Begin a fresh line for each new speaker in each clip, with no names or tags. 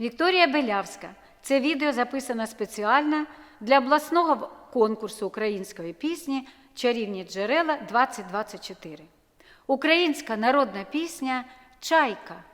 Вікторія Белявська. Це відео записано спеціально для обласного конкурсу української пісні Чарівні джерела 2024. Українська народна пісня Чайка.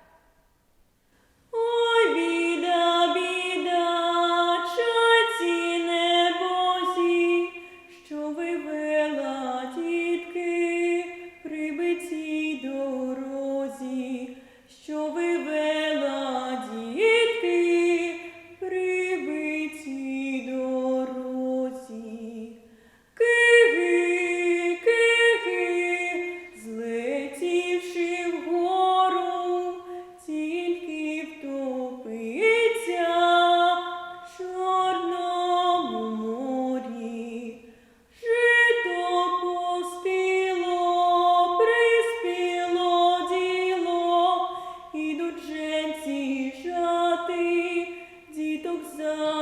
Сенці вжати діток за.